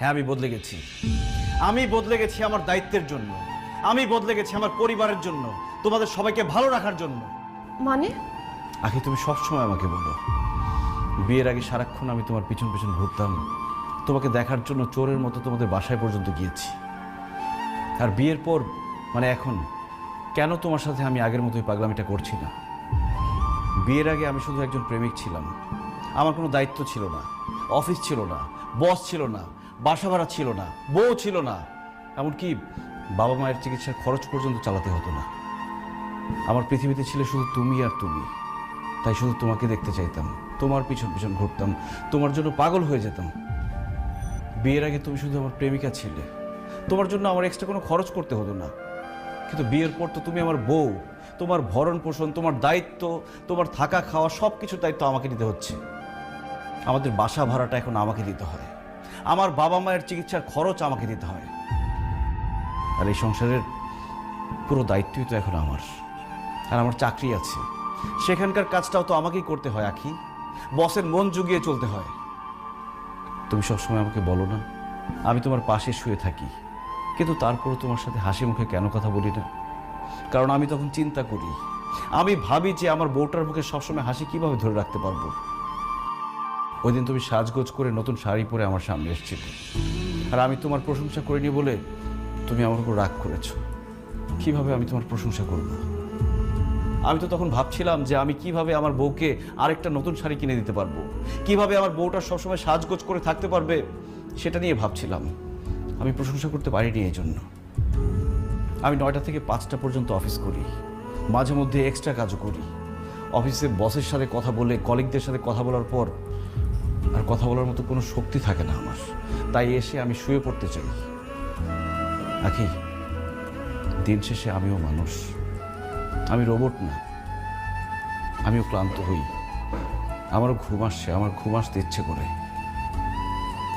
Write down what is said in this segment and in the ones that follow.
হ্যাঁ আমি বদলে গেছি। আমি বদলে গেছি আমার দায়িত্বের জন্য। আমি বদলে গেছি আমার পরিবারের জন্য তোমাদের সবাইকে ভালো রাখার জন্য। মানে? আখি তুমি সবসময় আমাকে বলো বিয়ের আগে সারাক্ষণ আমি তোমার পিছন পিছন ঘুরতাম। তোমাকে দেখার জন্য চোরের মতো তোমাদের বাসায় পর্যন্ত গিয়েছি। আর বিয়ের পর মানে এখন কেন তোমার সাথে আমি আগের মতোই পাগলামিটা করছি না? বিয়ের আগে আমি শুধু একজন প্রেমিক ছিলাম। আমার কোনো দায়িত্ব ছিল না অফিস ছিল না বস ছিল না বাসা ভাড়া ছিল না, বউ ছিল না। এমনকি বাবা মায়ের চিকিৎসার খরচ পর্যন্ত চালাতে হতো না। আমার পৃথিবীতে ছিল শুধু তুমি আর তুমি। তাই শুধু তোমাকে দেখতে চাইতাম, তোমার পিছন পিছন ঘুরতাম, তোমার জন্য পাগল হয়ে যেতাম। বিয়ের আগে তুমি শুধু আমার প্রেমিকা ছিলে। তোমার জন্য আমার এক্সট্রা কোনো খরচ করতে হতো না। কিন্তু বিয়ের পর তো তুমি আমার বউ, তোমার ভরণ পোষণ, তোমার দায়িত্ব, তোমার থাকা খাওয়া সব কিছুর দায়িত্ব আমাকে নিতে হচ্ছে। আমাদের বাসা ভাড়াটা এখন আমাকে দিতে হয়। আমার বাবা মায়ের চিকিৎসার খরচ আমাকে দিতে হয়। আর এই সংসারের পুরো দায়িত্বই তো এখন আমার। আর আমার চাকরি আছে। সেখানকার কাজটাও তো আমাকেই করতে হয়, আখি। বসের মন জুগিয়ে চলতে হয়। তুমি সবসময় আমাকে বলো না, আমি তোমার পাশে শুয়ে থাকি। কিন্তু তারপরও তোমার সাথে হাসি মুখে কেন কথা বলি না? কারণ আমি তখন চিন্তা করি, আমি ভাবি যে আমার বউটার মুখে সবসময় হাসি কীভাবে ধরে রাখতে পারব? ওই দিন তুমি সাজগোজ করে নতুন শাড়ি পরে আমার সামনে এসেছিলে। আর আমি তোমার প্রশংসা করিনি বলে তুমি আমার উপর রাগ করেছ। কীভাবে আমি তোমার প্রশংসা করব? আমি তো তখন ভাবছিলাম যে আমি কীভাবে আমার বউকে আরেকটা নতুন শাড়ি কিনে দিতে পারব? কীভাবে আমার বউটা সবসময় সাজগোজ করে থাকতে পারবে? সেটা নিয়ে ভাবছিলাম। আমি প্রশংসা করতে পারিনি এই জন্য আমি নয়টা থেকে পাঁচটা পর্যন্ত অফিস করি। মাঝে মধ্যে এক্সট্রা কাজও করি। অফিসে বসের সাথে কথা বলে, কলিগদের সাথে কথা বলার পর আর কথা বলার মতো কোনো শক্তি থাকে না আমার। তাই এসে আমি শুয়ে পড়তে চাই। আখি, দিন শেষে আমিও মানুষ। আমি রোবট না। আমিও ক্লান্ত হই। আমারও ঘুম আসছে, আমার ঘুম আসতে ইচ্ছে করে।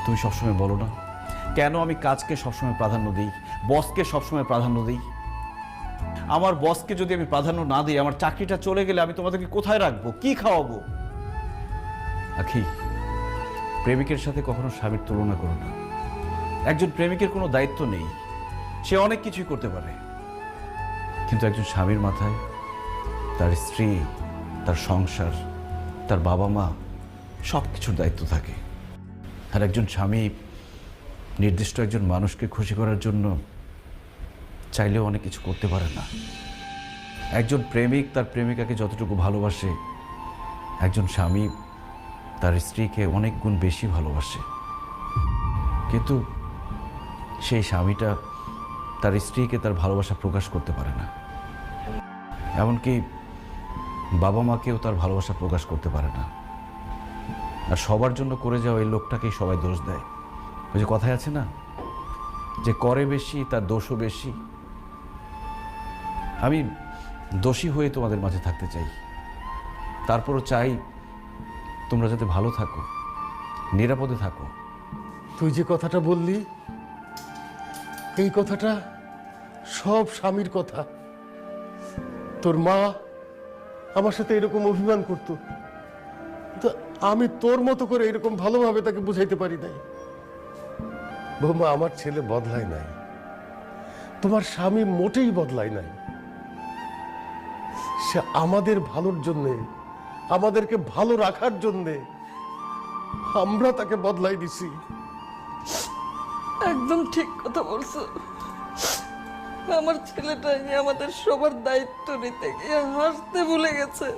তুমি সবসময় বলো না, কেন আমি কাজকে সবসময় প্রাধান্য দিই, বসকে সবসময় প্রাধান্য দিই? আমার বসকে যদি আমি প্রাধান্য না দিই, আমার চাকরিটা চলে গেলে আমি তোমাদেরকে কোথায় রাখব? কি খাওয়াবো? আখি প্রেমিকের সাথে কখনো স্বামীর তুলনা করো না। একজন প্রেমিকের কোনো দায়িত্ব নেই। সে অনেক কিছুই করতে পারে। কিন্তু একজন স্বামীর মাথায় তার স্ত্রী, তার সংসার, তার বাবা মা সব কিছুর দায়িত্ব থাকে। আর একজন স্বামী নির্দিষ্ট একজন মানুষকে খুশি করার জন্য চাইলেও অনেক কিছু করতে পারে না। একজন প্রেমিক তার প্রেমিকাকে যতটুকু ভালোবাসে, একজন স্বামী তার স্ত্রীকে অনেক গুণ বেশি ভালোবাসে। কিন্তু সেই স্বামীটা তার স্ত্রীকে তার ভালোবাসা প্রকাশ করতে পারে না। এমনকি বাবা মাকেও তার ভালোবাসা প্রকাশ করতে পারে না। আর সবার জন্য করে যাওয়া এই লোকটাকেই সবাই দোষ দেয়। ওই যে কথায় আছে না, যে করে বেশি, তার দোষও বেশি। আমি দোষী হয়ে তোমাদের মাঝে থাকতে চাই। তারপরও চাই তোমরা যাতে ভালো থাকো, নিরাপদে থাকো। তুই যে কথাটা বললি, এই কথাটা সব স্বামীর কথা। তোর মা আমার সাথে এরকম অভিমান করত তো আমি তোর মতো করে এরকম ভালোভাবে তাকে বুঝাইতে পারি নাই। বৌমা, আমার ছেলে বদলায় নাই। তোমার স্বামী মোটেই বদলায় নাই। সে আমাদের ভালোর জন্যে আমাদেরকে ভালো রাখার জন্যে আমরা তাকে বদলাই দিছি। একদম ঠিক কথা বলছো। আমার ছেলেটাই আমাদের সবার দায়িত্ব নিতে গিয়ে হাসতে ভুলে গেছে।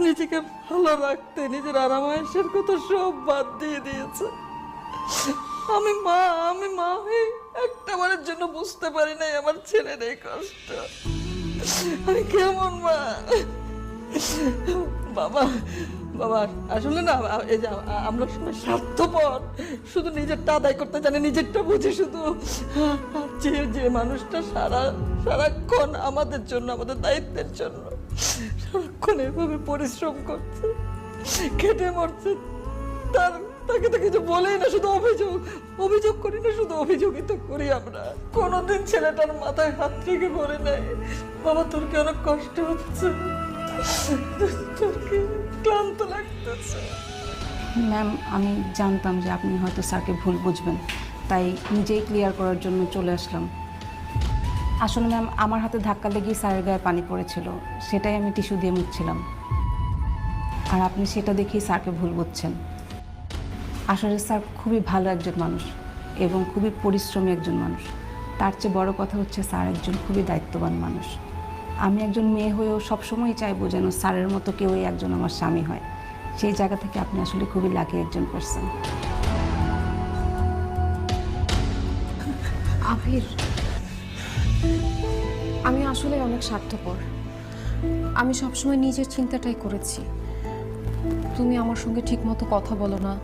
নিজেকে ভালো রাখতে, নিজের আরামায়েশের কথা সব বাদ দিয়ে দিয়েছে। আমি মা আমি মা হয়ে একটা বারের জন্য বুঝতে পারি নাই আমার ছেলের এই কষ্ট। আমি কেমন মা? বাবা বাবা, আসলে না এই যে আমরা সবাই স্বার্থপর। শুধু নিজেরটা আদায় করতে জানি, নিজেরটা বুঝি শুধু। যে যে মানুষটা সারা, সারাক্ষণ আমাদের জন্য, আমাদের দায়িত্বের জন্য, সারাক্ষণ এভাবে পরিশ্রম করছে, খেটে মরছে, তার, তাকে তো কিছু বলেই না, শুধু অভিযোগ অভিযোগ করি না, শুধু অভিযোগই তো করি আমরা। কোনোদিন ছেলেটার মাথায় হাত রেখে বলে নাই, বাবা, তোর কি অনেক কষ্ট হচ্ছে? ক্লান্ত লাগতেছে। ম্যাম আমি জানতাম যে আপনি হয়তো স্যারকে ভুল বুঝবেন, তাই নিজেই ক্লিয়ার করার জন্য চলে আসলাম। আসলে ম্যাম আমার হাতে ধাক্কা লেগেই স্যারের গায়ে পানি পড়েছিল, সেটাই আমি টিস্যু দিয়ে মুছছিলাম। আর আপনি সেটা দেখেই স্যারকে ভুল বুঝছেন। আসলে স্যার খুবই ভালো একজন মানুষ এবং খুবই পরিশ্রমী একজন মানুষ। তার চেয়ে বড় কথা হচ্ছে স্যার একজন খুবই দায়িত্ববান মানুষ। আমি একজন মেয়ে হয়েও সবসময় চাইব যেন স্যারের মতো কেউই একজন আমার স্বামী হয়। সেই জায়গা থেকে আপনি আসলে খুবই লাকি একজন পার্সন আমি আসলে অনেক স্বার্থপর। আমি সবসময় নিজের চিন্তাটাই করেছি। তুমি আমার সঙ্গে ঠিকমতো কথা বলো না,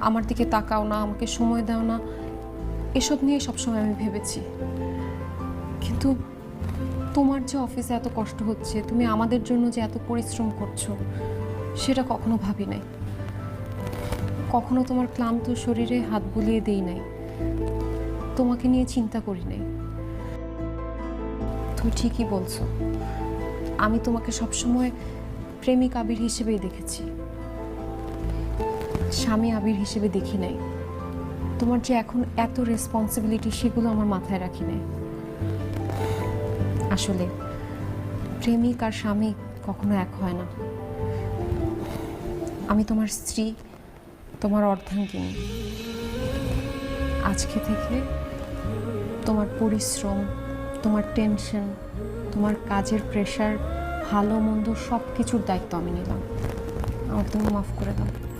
আমার দিকে তাকাও না, আমাকে সময় দাও না, এসব নিয়ে সবসময় আমি ভেবেছি। কিন্তু তোমার যে অফিসে এত কষ্ট হচ্ছে, তুমি আমাদের জন্য যে এত পরিশ্রম করছ, সেটা কখনো ভাবি নাই। কখনো তোমার ক্লান্ত শরীরে হাত বুলিয়ে দেই নাই। তোমাকে নিয়ে চিন্তা করি নাই। তুমি ঠিকই বলছো। আমি তোমাকে সবসময় প্রেমিক আবির হিসেবেই দেখেছি। স্বামী আবির হিসেবে দেখি নাই। তোমার যে এখন এত রেসপন্সিবিলিটি সেগুলো আমার মাথায় রাখি নাই। আসলে প্রেমিক আর স্বামী কখনো এক হয় না। আমি তোমার স্ত্রী, তোমার অর্ধাঙ্গিনী। আজকে থেকে তোমার পরিশ্রম, তোমার টেনশন, তোমার কাজের প্রেশার ভালো মন্দ সব কিছুর দায়িত্ব আমি নিলাম। আমার তুমি মাফ করে দাও।